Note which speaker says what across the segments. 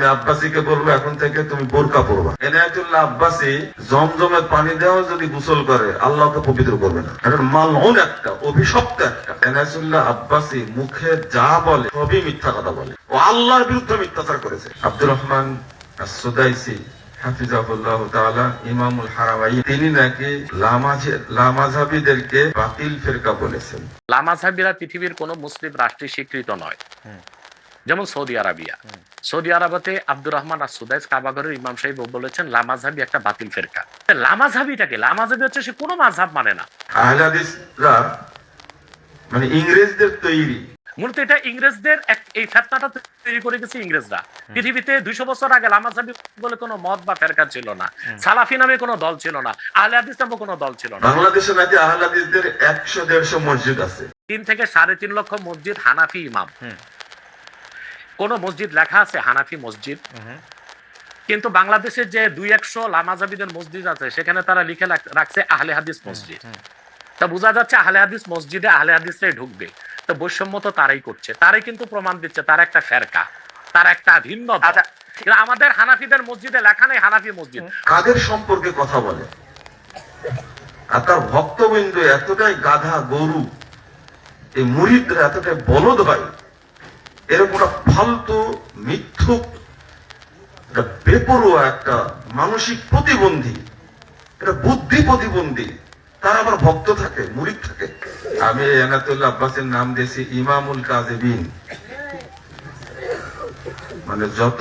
Speaker 1: আমি আব্বাসীকে বলব এখন থেকে তুমি বোরকা পরবা। এনায়তুল্লাহ আব্বাসী জমজমের পানি দেওয়া যদি গোসল করে আল্লাহকে পবিত্র করবে না। এটা মালউন একটা অভিশপ্ত একটা। এনায়তুল্লাহ আব্বাসী মুখে যা বলে সবই মিথ্যা কথা বলে। ও আল্লাহর বিরুদ্ধে মিথ্যাচার করেছে। আব্দুর রহমান সুদাইসি হাফিজাহুল্লাহ তাআলা ইমামুল হারামাই তিনি নাকি বাতিল ফেরকা বলেছেন।
Speaker 2: লামাজাবিরা পৃথিবীর কোন মুসলিম রাষ্ট্রে স্বীকৃত নয়। যেমন সৌদি আরবিয়া। সৌদি আরবতে আব্দুর রহমান আর সুদাইস কাবাগরের ইমাম সাহেব বলেছেন লামাজাবি একটা বাতিল ফেরকা। লামাজাবিটাকে লামাজাবি হচ্ছে সে কোনো মাঝহাব মানে না।
Speaker 1: মানে ইংরেজদের তৈরি।
Speaker 2: মূলত এটা ইংরেজদের এক এই ফেতনাটা তৈরি করে গেছে ইংরেজরা। পৃথিবীতে দুইশো বছর আগে লামাজাবি বলে কোনো মত বা ফেরকা ছিল না। সালাফি নামে কোনো দল ছিল না। আহলে হাদিস নামে কোনো দল ছিল না।
Speaker 1: বাংলাদেশে নাকি আহলে হাদিসদের একশো দেড়শো মসজিদ আছে।
Speaker 2: তিন থেকে সাড়ে তিন লক্ষ মসজিদ হানাফি ইমাম। কোন মসজিদ লেখা আছে হানাফি মসজিদ। কিন্তু বাংলাদেশের যে দুই একশো লামাজাবিদের মসজিদ আছে সেখানে তারা লিখে রাখছে আহলে হাদিস মসজিদ। তা বোঝা যাচ্ছে আহলে হাদিস মসজিদে আহলে হাদিসরাই ঢুকবে। তো বৈষম্য তো তারাই করছে। তারাই কিন্তু প্রমাণ দিচ্ছে তার একটা ফেরকা তার একটা ভিন্ন।
Speaker 3: আচ্ছা।
Speaker 2: আমাদের হানাফিদের মসজিদে লেখা নেই হানাফি মসজিদ।
Speaker 1: কাদের সম্পর্কে কথা বলে? আর তার ভক্তবৃন্দ এতটাই গাধা গরু এই মুরিদরা এতটাই বলদ হয় এরকম একটা ফালতু, মিথ্যুক, একটা বেপরোয়া, একটা মানসিক প্রতিবন্ধী বুদ্ধি প্রতিবন্ধী, তার আবার ভক্ত থাকে, মুরিদ থাকে। আমি এনাতুল্লাহ আব্বাসের নাম দিয়েছি ইমামুল কাজেবিন মানে যত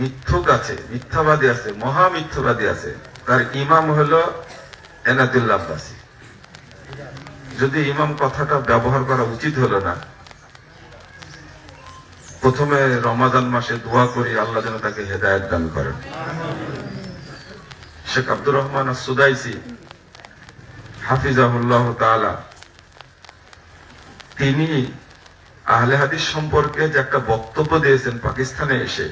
Speaker 1: মিথ্যুক আছে, মিথ্যাবাদী আছে, মহা মিথ্যাবাদী আছে, তার ইমাম হলো এনাদুল্লাহ আব্বাসী। যদি ইমাম কথাটা ব্যবহার করা উচিত হলো না প্রথমে রমাদান মাসে দোয়া করি, আল্লাহ যেন তাকে হেদায়ত দান করেন। শেখ আব্দুর রহমান সুদাইসি হাফিজাহুল্লাহ তাআলা, তিনি আহলে হাদিস সম্পর্কে যে একটা বক্তব্য দিয়েছেন পাকিস্তানে এসে,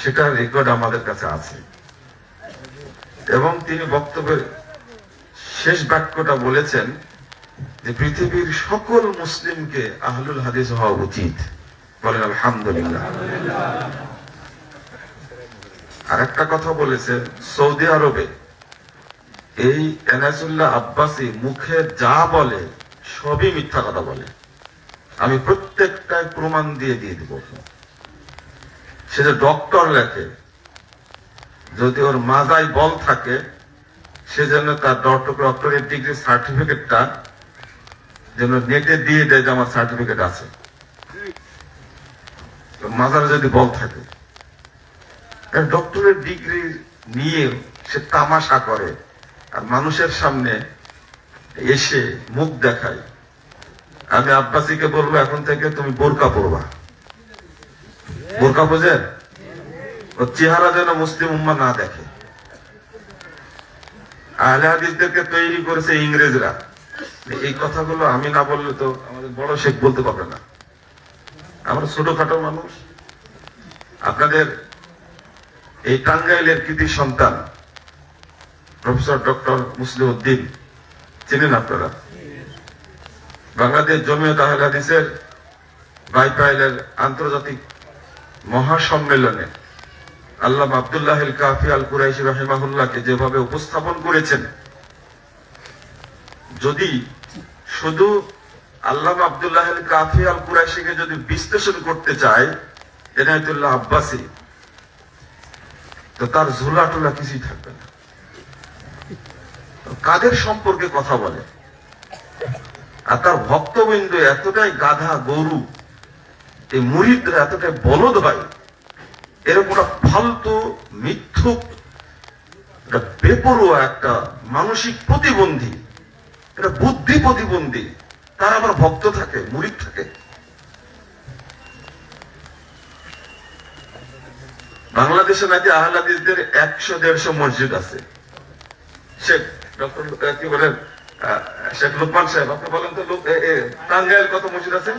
Speaker 1: সেটা রেকর্ড আমাদের কাছে আছে। এবং তিনি বক্তব্যের শেষ বাক্যটা বলেছেন যে, পৃথিবীর সকল মুসলিমকে আহলুল হাদিস হওয়া উচিত। বলেন, আলহামদুলিল্লাহ। আর একটা কথা বলেছেন সৌদি আরবে। এই আব্বাসী মুখে যা বলে, সবই মিথ্যা কথা বলে। আমি প্রত্যেকটাই প্রমাণ দিয়ে দিয়ে দিব। সে যে ডক্টর লেখে, যদি ওর মাজায় বল থাকে সেজন্য তার ডক্টর ডক্টরের ডিগ্রি সার্টিফিকেটটা যেন নেটে দিয়ে দেয় যে আমার সার্টিফিকেট আছে। তো যদি বল থাকে। ডক্টরের ডিগ্রি নিয়ে সে তামাশা করে আর মানুষের সামনে এসে মুখ দেখায়। আমি আব্বাসীকে বলব, এখন থেকে তুমি বোরকা পরবা। বোরকা বোঝেন ও চেহারা যেন মুসলিম উম্মা না দেখে। আহলে হাদিসদেরকে তৈরি করেছে ইংরেজরা। এই কথাগুলো আমি না বললে তো আমাদের বড় শেখ বলতে পারবে না। আমরা ছোটখাটো মানুষ। আপনাদের এই টাঙ্গাইলের কৃতি সন্তান, প্রফেসর ডক্টর মুসলিম উদ্দিন চিনেন আপনারা? বাংলাদেশ জমিয়ত আহলে হাদিসের বাইপাইলের আন্তর্জাতিক মহাসম্মেলনে আল্লাহ আব্দুল্লাহ কাফি আল কুরাইশি রহিমাহুল্লাহকে যেভাবে উপস্থাপন করেছেন, যদি শুধু আল্লাহ আব্দুল্লাহ কাফি আল কুরাইশিকে যদি বিশ্লেষণ করতে চায়, এনায়তুল্লাহ আব্বাসী, তো তার ঝোলা টোলা কিছুই থাকবে না। কাদের সম্পর্কে কথা বলে? আর তার ভক্তবৃন্দ এতটাই গাধা গরু, এই মুরিদরা এতটাই বলদ হয় এরকম একটা ফালতু, মিথ্যুক বেপরোয়া একটা মানসিক প্রতিবন্ধী এটা বুদ্ধি প্রতিবন্ধী তার আবার ভক্ত থাকে মুরিদ থাকে। বাংলাদেশে নাকি আহলাদিসদের একশো দেড়শো মসজিদ আছে। শেখ ডক্টর কি বলেন? শেখ সাহেব, আপনি বলেন তো টাঙ্গাইল কত মসজিদ আছে?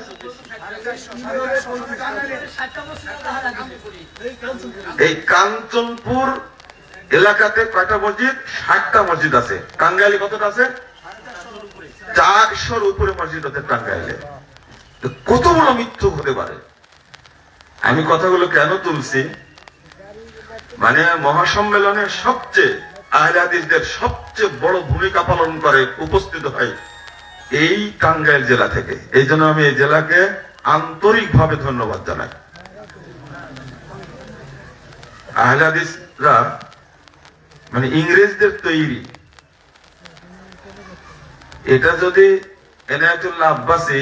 Speaker 1: এই কাঞ্চনপুর এলাকাতে কয়টা মসজিদ? ষাটটা মসজিদ আছে। টাঙ্গাইলে কতটা আছে? চারশোর উপরে মসজিদ আছে টাঙ্গাইলে কত বড় মৃত্যু হতে পারে? আমি কথাগুলো কেন তুলছি? মানে মহাসম্মেলনের সবচেয়ে আহলে হাদিসদের সবচেয়ে বড় ভূমিকা পালন করে, উপস্থিত হয় এই টাঙ্গাইল জেলা থেকে। এই জন্য আমি এই জেলাকে আন্তরিকভাবে ধন্যবাদ জানাই। আহলে হাদিসরা মানে ইংরেজদের তৈরি এটা যদি এনায়তুল্লাহ আব্বাসী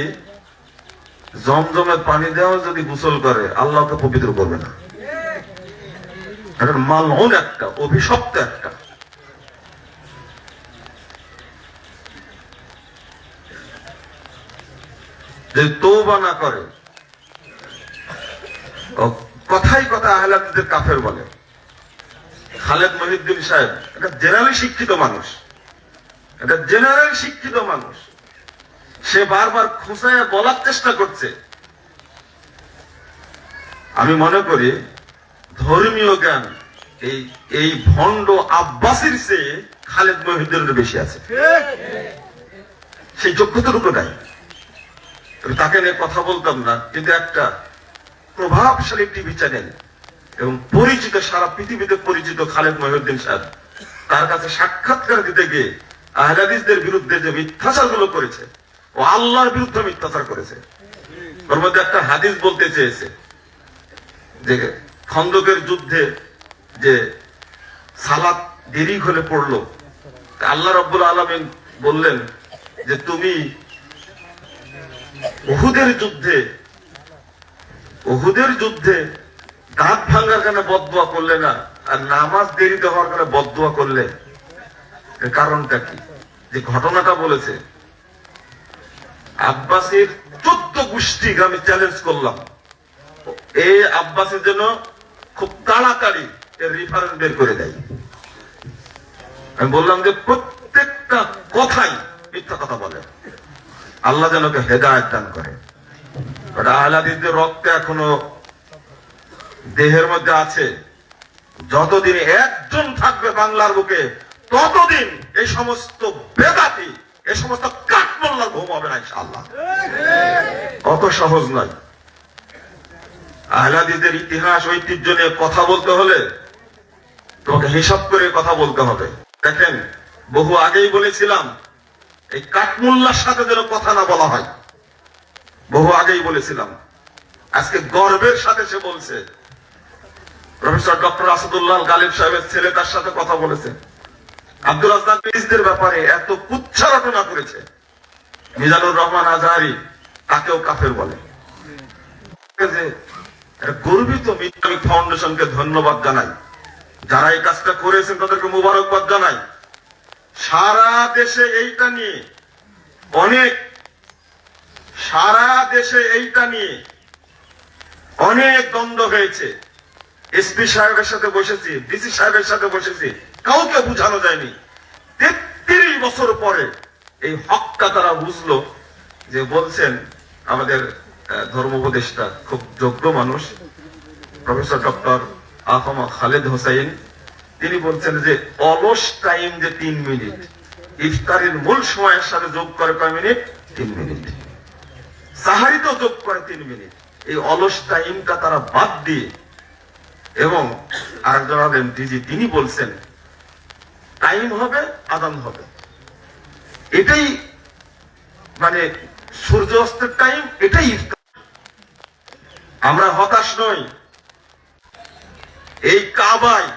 Speaker 1: জমজমের পানি দেওয়া যদি গোসল করে আল্লাহকে পবিত্র করবে না। এটা মালউন একটা, অভিশপ্ত একটা। যে তৌবা না করে কথাই কথা আহলাদের কাফের বলে। খালেদ মহিউদ্দিন সাহেব, একটা জেনারেলি শিক্ষিত মানুষ। এটা জেনারেল শিক্ষিত মানুষ। সে বারবার খুঁচায় বলার চেষ্টা করছে। আমি মনে করি ধর্মীয় জ্ঞান এই এই ভণ্ড আব্বাসির চেয়ে খালেদ মহিউদ্দিনের বেশি আছে। সেই যোগ্যতাটুকু নাই তাকে নিয়ে কথা বলতাম না, কিন্তু একটা প্রভাবশালী টিভি চ্যানেল এবং পরিচিত সারা পৃথিবীতে পরিচিত খালেদ মহিউদ্দিন সাহেব তার কাছে সাক্ষাৎকার দিতে গিয়ে আহলাদিসদের বিরুদ্ধে যে মিথ্যাচারগুলো করেছে, ও আল্লাহর বিরুদ্ধে মিথ্যাচার করেছে। ওর মধ্যে একটা হাদিস বলতে চেয়েছে যে খন্দকের যুদ্ধে যে সালাত দেরি হলে পড়ল আল্লাহ রব্বুল আলমিন বললেন যে তুমি উহুদের যুদ্ধে উহুদের যুদ্ধে দাঁত ভাঙ্গার কারণে বদুয়া করলে না, আর নামাজ দেরিতে হওয়ার কারণে বদুয়া করলে। কারণটা কি? যে ঘটনাটা বলেছে, আব্বাসের চোদ্দ গোষ্ঠীকে আমি চ্যালেঞ্জ করলাম। এই আব্বাসের জন্য খুব তাড়াতাড়ি এর রেফারেন্স বের করে দেয়। আমি বললাম যে প্রত্যেকটা কথাই মিথ্যা কথা বলে। আল্লাহ যেন হেদায়ত দান করে। ওটা আহলাদিসদের রক্ত এখনও দেহের মধ্যে আছে, যতদিন একজন থাকবে বাংলার বুকে ততদিন এই সমস্ত বেদাতি, এই সমস্ত কাঠমোল্লার ঘুম হবে না ইনশাআল্লাহ। অত সহজ নয়। আহলাদিসদের ইতিহাস, ঐতিহ্য নিয়ে কথা বলতে হলে তোমাকে হিসাব করে কথা বলতে হবে। দেখেন, বহু আগেই বলেছিলাম, এই কাঠমুল্লার সাথে যেন কথা না বলা হয়। বহু আগেই বলেছিলাম, আজকে গর্বের সাথে সে বলছে। প্রফেসর ডক্টর আসাদুল্লাহ গালিব সাহেবের ছেলে তার সাথে কথা বলেছে। আব্দুল রাজ্জাক মিজদের ব্যাপারে এত কুচ্ছা করেছে। মিজানুর রহমান আজহারি, তাকেও কাফের বলে। গর্বিত ইসলামিক ফাউন্ডেশনকে ধন্যবাদ জানাই। যারা এই কাজটা করেছেন, তাদেরকে মুবারকবাদ জানাই। সারা দেশে এইটা নিয়ে, অনেক, সারা দেশে এইটা নিয়ে অনেক দ্বন্দ্ব হয়েছে। এসপি সাহেবের সাথে বসেছি, ডিসি সাহেবের সাথে বসেছি। কাউকে বুঝানো যায়নি। তেত্রিশ বছর পরে এই হকটা তারা বুঝলো যে বলছেন আমাদের আহ, ধর্ম উপদেষ্টা খুব যোগ্য মানুষ প্রফেসর ডক্টর আহমদ খালেদ হোসাইন। তিনি বলছেন যে অলস টাইম যে তিন মিনিট ইফতারের মূল সময়ের সাথে যোগ করে কয় মিনিট? তিন মিনিট। সাহারি তো যোগ করে তিন মিনিট। এই অলস টাইমটা তারা বাদ দিয়ে এবং আরেকজন ডিজি তিনি বলছেন টাইম হবে, আদান হবে। এটাই মানে সূর্য অস্তের টাইম এটাই আমরা হতাশ নই। এই কাবায়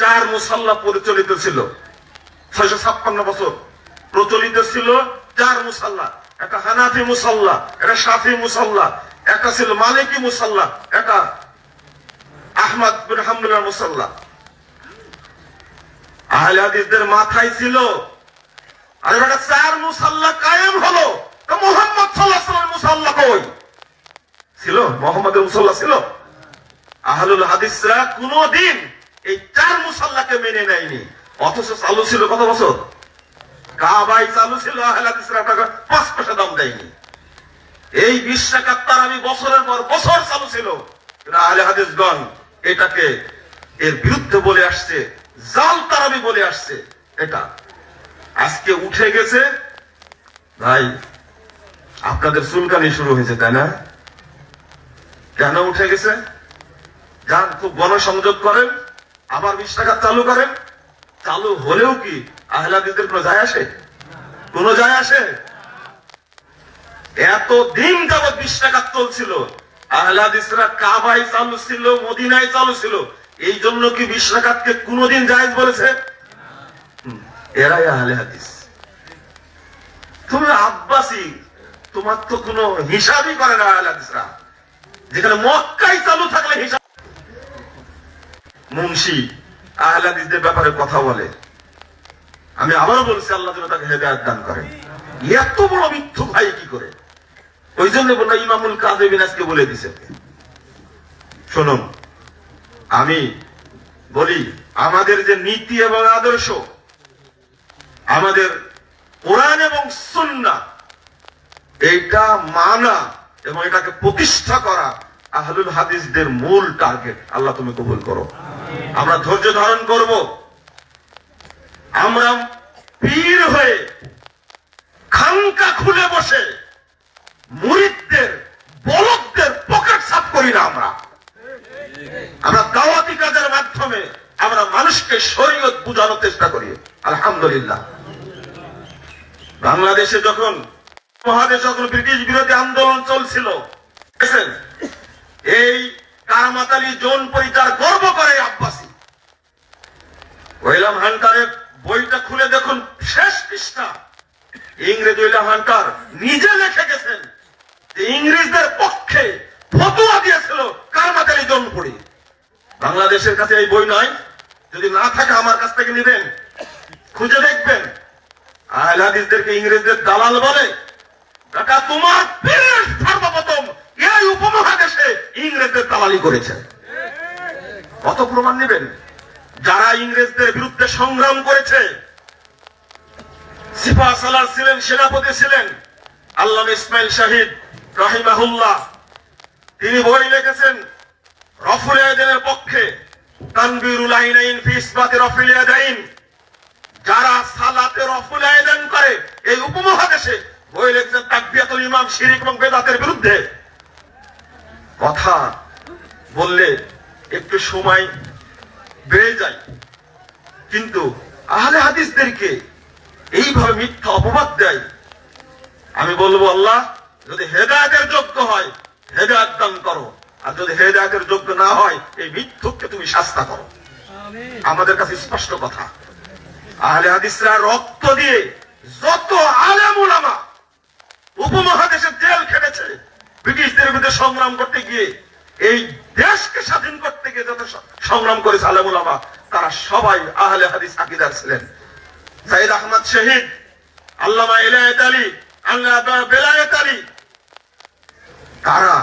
Speaker 1: চার মুসাল্লা পরিচালিত ছিল। ছয়শো ছাপ্পান্ন বছর প্রচলিত ছিল চার মুসাল্লা। একটা হানাফি মুসাল্লা, একটা সাফি মুসাল্লা, একটা ছিল মালিকি মুসাল্লা, একটা আহমদ বিন হামদুল্লাহ মুসাল্লা। আহলে হাদিসদের মাথায় ছিল। আর চার মুসাল্লা কায়েম হলো। তা মোহাম্মদ সাল্লাহ সাল্লাম মুসাল্লা কই? ছিল? মোহাম্মদের মুসাল্লা ছিল? আহলুল হাদিসরা কোনদিন এই চার মুসাল্লাকে মেনে নেয়নি। অথচ চালু ছিল কত বছর? কাবাই চালু ছিল আহলে হাদিসরা টাকা পাঁচ পয়সা দাম দেয়নি। এই বিশ্বাকাত্তার আমি বছরের পর বছর চালু ছিল। আহলে হাদিসগণ এটাকে এর বিরুদ্ধে বলে আসছে। জাল তারাবি বলে আসছে, এটা। আজকে উঠে গেছে, ভাই, আপনাদের চুলকানি শুরু হয়েছে, তাই না? কেন উঠে গেছে? যান, খুব গণসংযোগ করেন, আবার বিশ টাকা চালু করেন। চালু হলেও কি আহলাদিদের কোনো যায় আসে? কোনো যায় আসে? এত দিন যাবৎ বিশ টাকা চলছিল, আহলাদিসরা কাবাই চালু ছিল, মদিনায় চালু ছিল এই জন্য কি বিশ টাকাতকে কোনোদিন জায়েজ বলেছে? এরাই আহলে হাদিস। তুমি আব্বাসি, তোমার তো কোনো হিসাবই করে না আহলে হাদিসরা। যেখানে মক্কাই চালু থাকলে হিসাব মুন্সি আহলাদিসদের ব্যাপারে কথা বলে। আমি আবারও বলছি, আল্লাহ যেন তাকে হেদায়ত দান করেন। এত বড় মিথ্যু ভাই কি করে? ওই জন্য বললাম, ইমামুল কাজেবিন আজকে বলে দিছে। শুনুন আমি বলি, আমাদের যে নীতি এবং আদর্শ, আমাদের কোরআন এবং সুন্না এইটা মানা এবং এটাকে প্রতিষ্ঠা করা আহলুল হাদিসদের মূল টার্গেট। আল্লাহ তুমি কবুল করো। আমরা ধৈর্য ধারণ করব। আমরা পীর হয়ে খানকা খুলে বসে মুরিদদের বলকদের পকেট সাফ করি না আমরা। আমরা দাওয়াতি কাজের মাধ্যমে আমরা মানুষকে শরীয়ত বুঝানোর চেষ্টা করি। আলহামদুলিল্লাহ। বাংলাদেশে যখন, মহাদেশ যখন ব্রিটিশ বিরোধী আন্দোলন চলছিল এই কারামাতালি জোন পরিচার গর্ব করে আব্বাসী। ওয়েলাম হান্টারের বইটা খুলে দেখুন, শেষ পৃষ্ঠা। ইংরেজ ওইলাম হান্টার নিজে লিখে গেছেন। ইংরেজদের পক্ষে ফতুয়া দিয়েছিল কারমাতালি জন্মপুরি বাংলাদেশের কাছে এই বই নয়। যদি না থাকে আমার কাছ থেকে নেবেন, খুঁজে দেখবেন। আহলে হাদিসদেরকে ইংরেজদের দালাল বলে, কাকা, তোমার পীর সর্বপ্রথম এই উপমহাদেশে ইংরেজদের দালালি করেছে। কত প্রমাণ নেবেন? যারা ইংরেজদের বিরুদ্ধে সংগ্রাম করেছে সিপা সালার ছিলেন, সেনাপতি ছিলেন আল্লাহ ইসমাইল শাহিদ রাহিমাহুল্লাহ। তিনি বই লিখেছেন, রফুল আয়দিনের পক্ষে, তানবিরুল আইনাইন ফি ইসবাতে রফুল আয়দাইন যারা সালাতে রফুল আয়দান করে, এই উপমহাদেশে বই লিখেছেন তাকবিয়াতুল ইমাম, শিরিক এবং বেদাতের বিরুদ্ধে। কথা বললে একটু সময় বেড়ে যায়। কিন্তু আহলে হাদিসদেরকে এইভাবে মিথ্যা অপবাদ দেয়। আমি বলব, আল্লাহ, যদি হেদায়তের যোগ্য হয় হেদায়ত দান করো। আর যদি হেদায়তের যোগ্য না হয় এই মিথ্যুককে তুমি শাস্তা করো। আমাদের কাছে স্পষ্ট কথা। আহলে হাদিসরা রক্ত দিয়ে যত আলেম উলামা উপমহাদেশের জেল খেটেছে ব্রিটিশদের বিরুদ্ধে সংগ্রাম করতে গিয়ে এই দেশকে স্বাধীন করতে গিয়ে যত সংগ্রাম করেছে আলেম উলামা তারা সবাই আহলে হাদিস আকিদার ছিলেন। সাইদ আহমদ শহীদ আল্লামা ইলায়াত আলী আল্লাহ বেলায়েত আলী তারা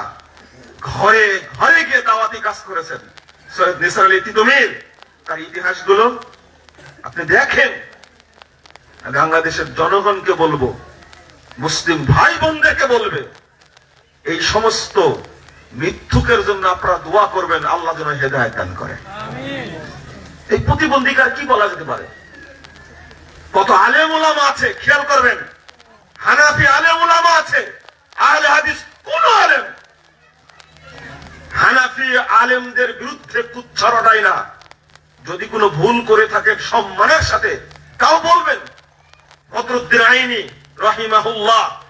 Speaker 1: ঘরে ঘরে গিয়ে দাওয়াতি কাজ করেছেন। সৈয়দ নিসার আলী তিতুমির তার ইতিহাসগুলো আপনি দেখেন। বাংলাদেশের জনগণকে বলব মুসলিম ভাই বোনদেরকে বলবে এই সমস্ত মৃত্যুকের জন্য আপনারা দোয়া করবেন আল্লাহ যেন হেদায়ত দান করে। এই প্রতিবন্ধীকার কি বলা যেতে পারে? কত আলেম ওলামা আছে খেয়াল করবেন। হানাফি আলেম ওলামা আছে আহলে হাদিস কোন আলেম হানাফি আলেমদের বিরুদ্ধে কুচ্ছরটাই না। যদি কোনো ভুল করে থাকে সম্মানের সাথে, তাও বলবেন। বদরুদ্দিন আইনি, রহিমাহুল্লাহ।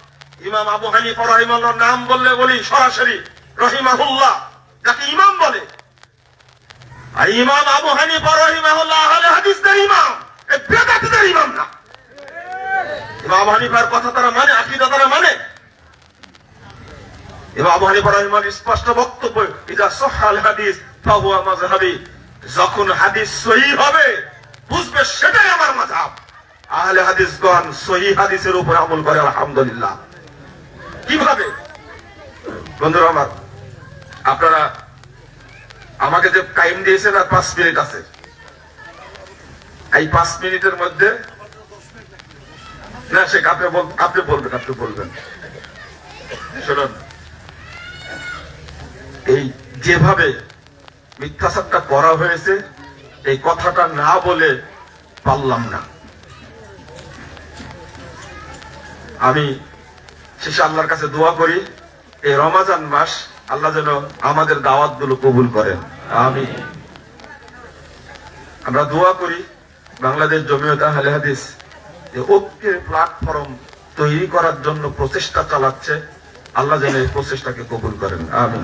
Speaker 1: ইমাম আবু হানিফা রহিমাল্লাহর নাম বললে বলি সরাসরি, রহিমাহুল্লাহ। যাকে ইমাম বলে। আর ইমাম আবু হানিফা রহিমাহুল্লাহ আহলে হাদিসদের ইমাম। বেদাতিদের ইমাম না। ইমাম হানিফার কথা তারা মানে আকীদা তারা মানে? ইমাম হানিফা রহিমার স্পষ্ট বক্তব্য এটা সহাল হাদিস, ফাহুয়া মাযহাবি। যখন হাদিস সহি হবে, বুঝবে সেটাই আমার মাযহাব। আহলে হাদিসগণ সহি হাদিসের উপর আমল করে, আলহামদুলিল্লাহ। কীভাবে? বন্ধুরা আমার, আপনারা আমাকে যে টাইম দিয়েছেন আর পাঁচ মিনিট আছে। এই পাঁচ মিনিটের মধ্যে না শেখ আপনি আপনি বলবেন আপনি বলবেন। শুনুন। এই যেভাবে মিথ্যাচারটা করা হয়েছে, এই কথাটা না বলে পারলাম না। আমি শেষে আল্লাহর কাছে দোয়া করি, এই রমাজান মাস আল্লাহ যেন আমাদের দাওয়াতগুলো কবুল করেন। আমি আমরা দোয়া করি, বাংলাদেশ জমিয়ত আহলে হাদিস যে ঐক্যের প্ল্যাটফর্ম তৈরি করার জন্য প্রচেষ্টা চালাচ্ছে, আল্লাহ যেন এই প্রচেষ্টাকে কবুল করেন। আমিন।